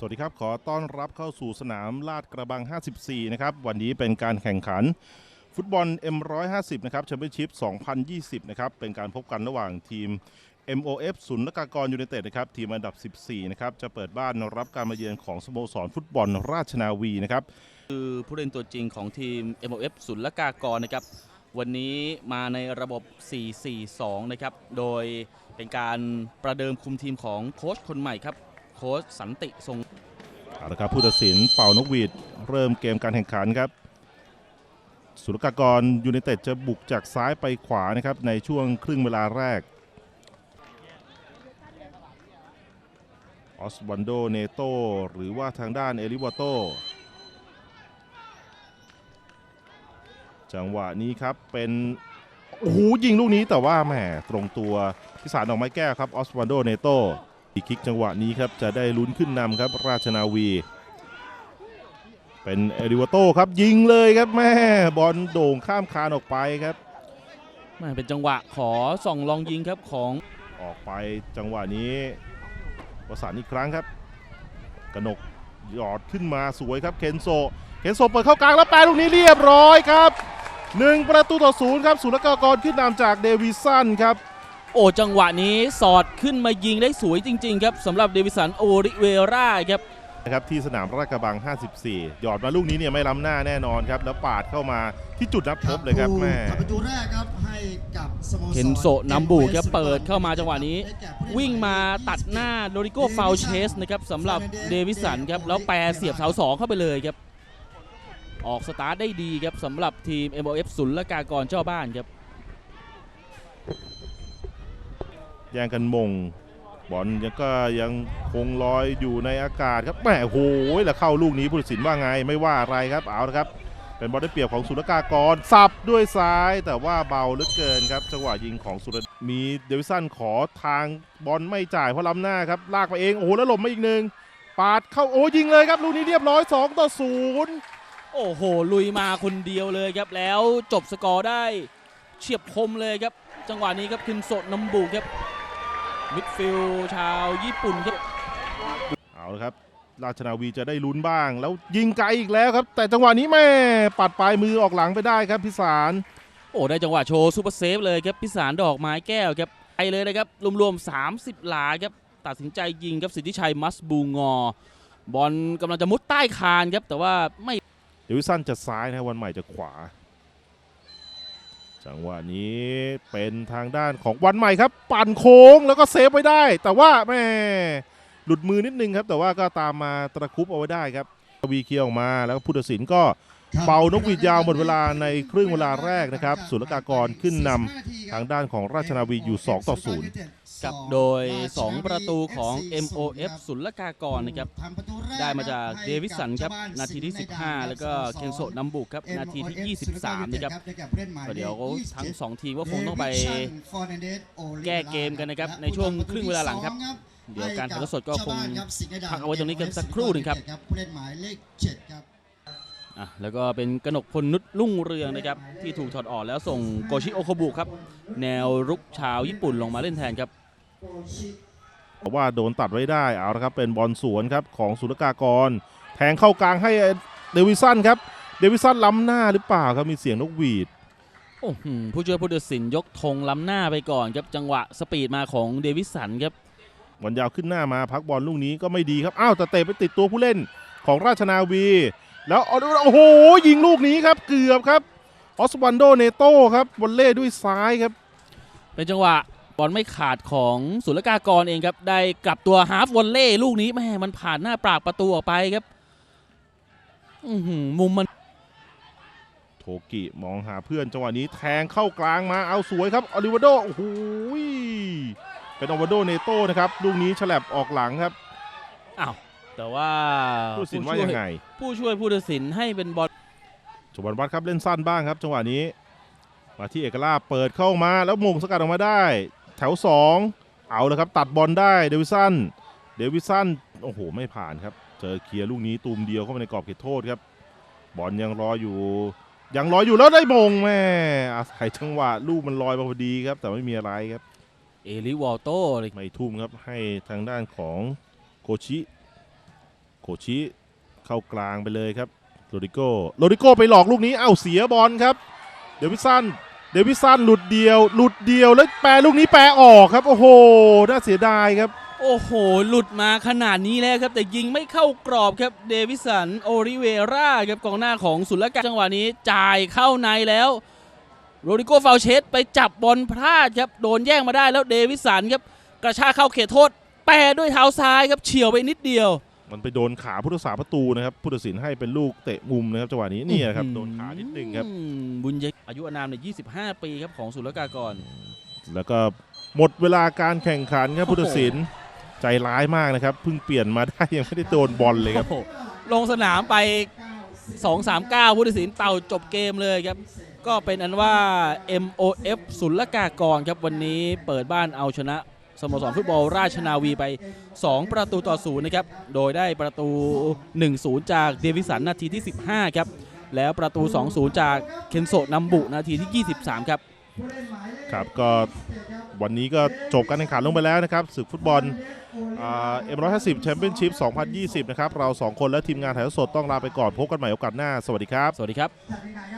สวัสดีครับ ขอต้อนรับเข้าสู่สนามลาดกระบัง 54 นะครับ วันนี้เป็นการแข่งขัน ฟุตบอล M150 นะครับแชมเปี้ยนชิพ 2020 นะครับ เป็นการพบกันระหว่างทีม MOF ศูนย์ละกากรยูไนเต็ดนะครับ ทีมอันดับ 14 นะครับ จะเปิดบ้านรับการมาเยือนของสโมสรฟุตบอลราชนาวีนะครับ คือผู้เล่นตัวจริงของทีม MOF สุลกากรนะครับ วันนี้มาในระบบ 4-4-2 นะครับ โดยเป็นการประเดิมคุมทีมของโค้ชคนใหม่ครับ โค้ชสันติทรงเอาละครับผู้ตัดสินเป่านกหวีดเริ่มเกมการแข่งขันครับ สุรกากรยูไนเต็ดจะบุกจากซ้ายไปขวานะครับในช่วงครึ่งเวลาแรกออสวันโดเนโตหรือว่าทางด้านเอลิวาโตจังหวะนี้ครับเป็นโอ้โหยิงลูกนี้แต่ว่าแหมตรงตัวพิสารดอกไม้แก้วครับออสวันโดเนโต อีกคิกจังหวะนี้ครับจะได้ลุ้นขึ้นนำครับราชนาวี เป็นเอริวาโต้ครับยิงเลยครับแม่บอลโด่งข้ามคานออกไปครับแม่เป็นจังหวะขอส่องลองยิงครับของออกไปจังหวะนี้วสานอีกครั้งครับ กนกหยอดขึ้นมาสวยครับเคนโซเคนโซเปิดเข้ากลางแล้วแปรลูกนี้เรียบร้อยครับหนึ่งประตูต่อศูนย์ครับสุรกากรขึ้นนำจากเดวิสันครับ โอ้จังหวะนี้สอดขึ้นมายิงได้สวยจริง ๆ ครับสำหรับเดวิสันโอริเวราครับนะครับที่สนามราชกระบัง 54 หยอดมาลูกนี้เนี่ยไม่ล้ำหน้าแน่นอนครับ แล้วปาดเข้ามาที่จุดนับพบเลยครับแม่ทำประตูแรกครับให้กับสโมสรเคนโซนำบูครับเปิดเข้ามาจังหวะนี้ วิ่งมาตัดหน้าโดริโกฟาวเชสนะครับสำหรับเดวิสันครับ แล้วแปรเสียบเสาสองเข้าไปเลยครับ ออกสตาร์ทได้ดีครับสำหรับทีม MOF สุลกากรเจ้าบ้านครับ แย่งกันมง บอลยังก็ยังคงลอยอยู่ในอากาศครับแหมโอ้โหแล้วเข้าลูกนี้ผู้ตัดสินว่าไงไม่ว่าอะไรครับเอาละครับ เป็นบอลได้เปรียบของสุรกากรสับด้วยซ้ายแต่ว่าเบาเหลือเกินครับจังหวะยิงของสุรมีเดวิสันขอทางบอลไม่จ่ายเพราะล้ำหน้าครับลากไปเองโอ้โหแล้วหลบมาอีกหนึ่งปาดเข้าโอ้ยิงเลยครับลูกนี้เรียบร้อย2ต่อ0โอ้โห ลุยมาคนเดียวเลยครับแล้วจบสกอร์ได้เฉียบคมเลยครับ จังหวะนี้ครับคินโซะนำบูครับ มิดฟิลด์ชาวญี่ปุ่นครับเอาละครับ ราชนาวีจะได้ลุ้นบ้าง แล้วยิงไกลอีกแล้วครับ แต่จังหวะนี้แม่ปัดปลายมือออกหลังไปได้ครับพิสารโอ้ได้จังหวะโชว์ซูเปอร์เซฟเลยครับพิสารดอกไม้แก้วครับไปเลยนะครับรวมๆ30 หลาครับตัดสินใจยิงครับสิทธิชัยมัสบูงอบอลกำลังจะมุดใต้คานครับแต่ว่าไม่เดวิสันจะซ้ายนะวันใหม่จะขวา จังหวะนี้เป็นทางด้านของวันใหม่ครับ ปั่นโค้งแล้วก็เซฟไว้ได้ แต่ว่าแม่หลุดมือนิดนึงครับ แต่ว่าก็ตามมาตะคุบเอาไว้ได้ครับวีเคียวออกมาแล้วผู้ตัดสินก็เป่านกหวีดยาวหมดเวลาในครึ่งเวลาแรกนะครับ สุลกากรขึ้นนำทางด้านของราชนาวีอยู่ 2 ต่อ 0 กับโดย 2 ประตูของ MOF สุลกากรนะครับ ได้มาจากเดวิสันครับ นาทีที่ 15 แล้วก็เคนโซะนัมบุกครับ นาทีที่ 23 นะครับก็เดี๋ยวทั้ง 2 ทีมก็คงต้องไปแก้เกมกันนะครับ ในช่วงครึ่งเวลาหลังครับ เดี๋ยวการถ่ายทอดสดก็คงพักเอาไว้ตรงนี้กันสักครู่หนึ่งครับผู้เล่นหมายเลขเจ็ดครับอะแล้วก็เป็นกนกพลนุชรุ่งเรืองนะครับ ที่ถูกถอดออกแล้วส่งโกชิโอโคบุครับ แนวรุกชาวญี่ปุ่นลงมาเล่นแทนครับ เพราะว่าโดนตัดไว้ได้เอาละครับเป็นบอลสวนครับของสุลกากร แทงเข้ากลางให้เดวิสันครับเดวิสันล้ำหน้าหรือเปล่าครับมีเสียงนกหวีดโอ้โหผู้ช่วยผู้ตัดสินยกธงล้ำหน้าไปก่อนครับจังหวะสปีดมาของเดวิสันครับบอลยาวขึ้นหน้ามาพักบอลลูกนี้ก็ไม่ดีครับอ้าวแต่เตะไปติดตัวผู้เล่นของราชนาวี แล้วเอาโอ้โหยิงลูกนี้ครับเกือบครับออสวันโดเนโต้ครับบอลเล่ด้วยซ้ายครับ เป็นจังหวะ บอลไม่ขาดของศุลกากรเองครับ ได้กลับตัวฮาร์ฟวอลเล่ลูกนี้แม่มันผ่านหน้าปรากประตูออกไปครับอื้อหือมุมมัน โทกิมองหาเพื่อนจังหวะนี้แทงเข้ากลางมาเอาสวยครับอลิวาโดโอ้โหเป็นอลิวาโดเนโต้นะครับลูกนี้ฉลับออกหลังครับอ้าวแต่ว่าผู้ตัดสินว่ายังไง ผู้ช่วยผู้ตัดสินให้เป็นบอลจวันวัดครับเล่นสั้นบ้างครับ จังหวะนี้มาที่เอกลาบเปิดเข้ามาแล้วมงสกัดออกมาได้ แถว 2 เอาเลยครับ ตัดบอลได้เดวิสันเดวิสันโอ้โห ไม่ผ่านครับ เจอเคลียร์ลูกนี้ตูมเดียวเข้ามาในกรอบเขตโทษครับ บอลยังรออยู่ ยังรออยู่แล้วได้มงแม่อาศัยจังหวะลูกมันลอยมาพอดีครับ แต่ไม่มีอะไรครับ เอลิวอลโตเลยไม่ทุ่มครับให้ทางด้านของโคชิชิเข้ากลางไปเลยครับโรดิโก้โรดิโก้ไปหลอกลูกนี้เอ้าเสียบอลครับ เดวิสัน เดวิสันหลุดเดียว หลุดเดียวแล้วแปรลูกนี้แปรออกครับ โอ้โห น่าเสียดายครับ โอ้โห หลุดมาขนาดนี้แล้วครับ แต่ยิงไม่เข้ากรอบครับเดวิสันโอริเวราครับกองหน้าของสุลกาจังหวะนี้จ่ายเข้าในแล้วโรดิโกฟาวเชสไปจับบอลพลาดครับโดนแย่งมาได้แล้วเดวิสันครับกระชากเข้าเขตโทษ แปรด้วยเท้าซ้ายครับเฉียวไปนิดเดียว มันไปโดนขาผู้รักษาประตูนะครับผู้ตัดสินให้เป็นลูกเตะมุมนะครับจังหวะนี้เนี่ยครับอื้อหือโดนขานิดนึงครับอืมบุญยอายุอานามเนี่ย25 ปีครับของสุลกากร แล้วก็หมดเวลาการแข่งขันครับผู้ตัดสินใจร้ายมากนะครับเพิ่งเปลี่ยนมาได้ยังไม่ได้โดนบอลเลยครับโอ้โหลงสนามไป 2-3-9ผู้ตัดสินเป่าจบเกมเลยครับ ก็เป็นอันว่า MOF ศุลกากรครับวันนี้เปิดบ้านเอาชนะ สโมสรฟุตบอลราชนาวีไป 2 ประตูต่อศูนย์นะครับ โดยได้ประตู 1-0 จากเดวิสันนาทีที่ 15 ครับ แล้วประตู 2-0 จากเคนโซนัมบุนาทีที่ 23 ครับครับก็วันนี้ก็จบการแข่งขันลงไปแล้วนะครับศึกฟุตบอลเอ็มร้อยห้าสิบแชมเปี้ยนชิพ2020 นะครับ เราสองคนและทีมงานถ่ายทอดสดต้องลาไปก่อนพบกันใหม่โอกาสหน้า สวัสดีครับ สวัสดีครับท่านผู้การครับ